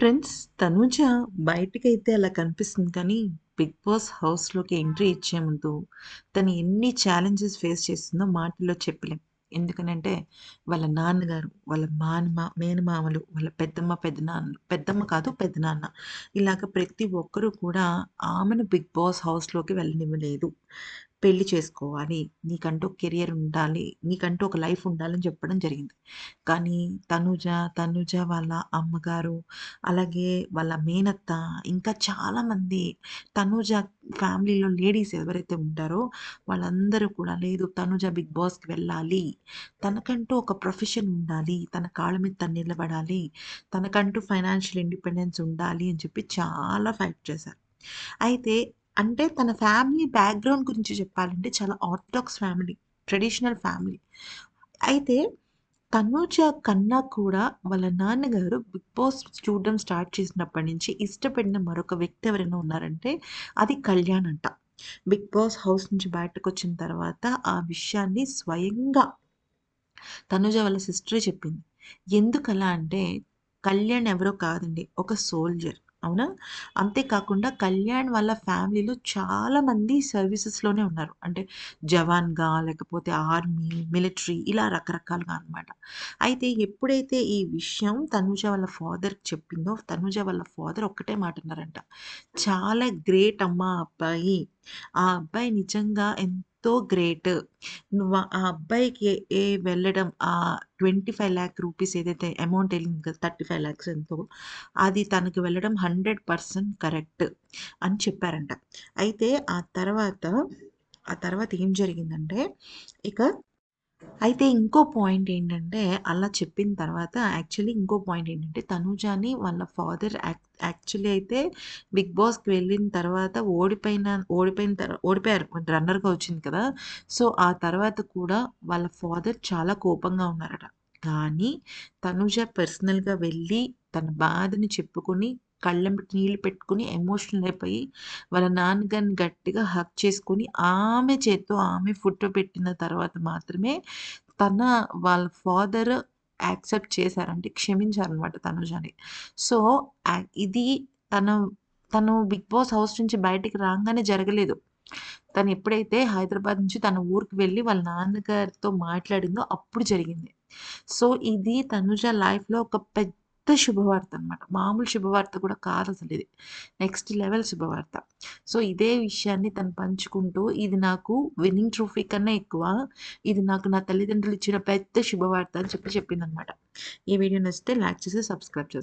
Friends Tanuja బయటకైతే అలా కనిపిస్తుంది కానీ, 'బిగ్ బాస్' హౌస్‌లోకి ఎంట్రీ ఇచ్చే ముందు తను ఎన్ని ఛాలెంజెస్ ఫేస్ చేసిందో మాటల్లో చెప్పలేం. ఎందుకనంటే వాళ్ళ నాన్నగారు, వాళ్ళ మానమ మేనమామలు, వాళ్ళ పెద్దమ్మ, పెద్దనాన్న పెద్దమ్మ కాదు పెద్దనాన్న ఇలాగ ప్రతి ఒక్కరు కూడా ఆమెను 'బిగ్ బాస్' హౌస్‌లోకి వెళ్ళనివ్వలేదు. పెళ్ళి చేసుకోవాలి, నీకంటూ కెరియర్ ఉండాలి, నీకంటూ ఒక లైఫ్ ఉండాలని చెప్పడం జరిగింది. కానీ తనుజ తనుజ వాళ్ళ అమ్మగారు, అలాగే వాళ్ళ మేనత్త, ఇంకా చాలామంది తనుజ ఫ్యామిలీలో లేడీస్ ఎవరైతే ఉంటారో వాళ్ళందరూ కూడా లేదు తనుజ 'బిగ్ బాస్‌కి' వెళ్ళాలి. తనకంటూ ఒక ప్రొఫెషన్ ఉండాలి. తన కాళ్ళ మీద తను నిలబడాలి. తనకంటూ ఫైనాన్షియల్ ఇండిపెండెన్స్ ఉండాలి అని చెప్పి చాలా ఫైట్ చేశారు. అయితే అంటే తన ఫ్యామిలీ బ్యాక్‌గ్రౌండ్ గురించి చెప్పాలంటే చాలా ఆర్థడాక్స్ ఫ్యామిలీ. Traditional family. అయితే తనూజ కన్నా కూడా వాళ్ళ నాన్నగారు 'బిగ్ బాస్' చూడడం స్టార్ట్ చేసినప్పటి నుంచి ఇష్టపడిన మరొక వ్యక్తి ఎవరైనా ఉన్నారంటే అది కళ్యాణ్ అంట. 'బిగ్ బాస్' హౌస్ నుంచి బయటకు వచ్చిన తర్వాత ఆ విషయాన్ని స్వయంగా తనూజ వాళ్ళ సిస్టరే చెప్పింది. ఎందుకలా అంటే కళ్యాణ్ ఎవరో కాదండి. ఒక సోల్జర్. అవునా? అంతేకాకుండా కళ్యాణ్ వాళ్ళ ఫ్యామిలీలో చాలామంది సర్వీసెస్‌లోనే ఉన్నారు. అంటే జవాన్‌గా లేకపోతే ఆర్మీ, మిలిటరీ ఇలా రకరకాలుగా అనమాట. అయితే ఎప్పుడైతే ఈ విషయం తనుజ వాళ్ళ ఫాదర్‌కి చెప్పిందో తనుజ వాళ్ళ ఫాదర్ ఒక్కటే మాట అన్నారంట. "చాలా గ్రేట్ అమ్మా అబ్బాయి. ఆ అబ్బాయి నిజంగా ఎంత ఎంతో గ్రేట్. నువ్వు ఆ అబ్బాయికి ఏ వెళ్ళడం ఆ ట్వంటీ ఫైవ్ ల్యాక్ రూపీస్ ఏదైతే అమౌంట్ వెళ్ళింది కదా! 35,00,000 ఎంతో అది తనకి వెళ్ళడం 100% కరెక్ట్" అని చెప్పారంట. అయితే ఆ తర్వాత, ఆ తర్వాత ఏం జరిగిందంటే ఇక అయితే ఇంకో పాయింట్ ఏంటంటే అలా చెప్పిన తర్వాత యాక్చువల్లీ ఇంకో పాయింట్ ఏంటంటే తనూజని వాళ్ళ ఫాదర్ యాక్చువల్లీ అయితే 'బిగ్ బాస్‌కి' వెళ్ళిన తర్వాత ఓడిపోయిన ఓడిపోయిన తర్వాత ఓడిపోయారు. రన్నర్‌గా వచ్చింది కదా! సో, ఆ తర్వాత కూడా వాళ్ళ ఫాదర్ చాలా కోపంగా ఉన్నారట. కానీ తనుజ పర్సనల్‌గా వెళ్ళి తన బాధని చెప్పుకొని కళ్ళెంబట నీళ్ళు పెట్టుకొని ఎమోషనల్ అయిపోయి వాళ్ళ నాన్నగారిని గట్టిగా హక్ చేసుకొని ఆమె చేత్తో ఆమె ఫోటో పెట్టిన తర్వాత మాత్రమే తన వాళ్ళ ఫాదర్ యాక్సెప్ట్ చేశారంటే క్షమించారనమాట తనుజాని సో, ఇది తన తను 'బిగ్ బాస్' హౌస్ నుంచి బయటికి రాగానే జరగలేదు. తను ఎప్పుడైతే హైదరాబాద్ నుంచి తన ఊరికి వెళ్ళి వాళ్ళ నాన్నగారితో మాట్లాడిందో అప్పుడు జరిగింది. సో, ఇది తనుజ లైఫ్‌లో ఒక పెద్ద పెద్ద శుభవార్త అనమాట. మామూలు శుభవార్త కూడా కాదు అసలు ఇది నెక్స్ట్ లెవెల్ శుభవార్త. సో, ఇదే విషయాన్ని తను పంచుకుంటూ ఇది నాకు విన్నింగ్ ట్రోఫీ కన్నా ఎక్కువ. ఇది నాకు నా తల్లిదండ్రులు ఇచ్చిన పెద్ద శుభవార్త అని చెప్పి చెప్పిందనమాట. ఈ వీడియో నచ్చితే లైక్ చేసి సబ్స్క్రైబ్ చేస్తాను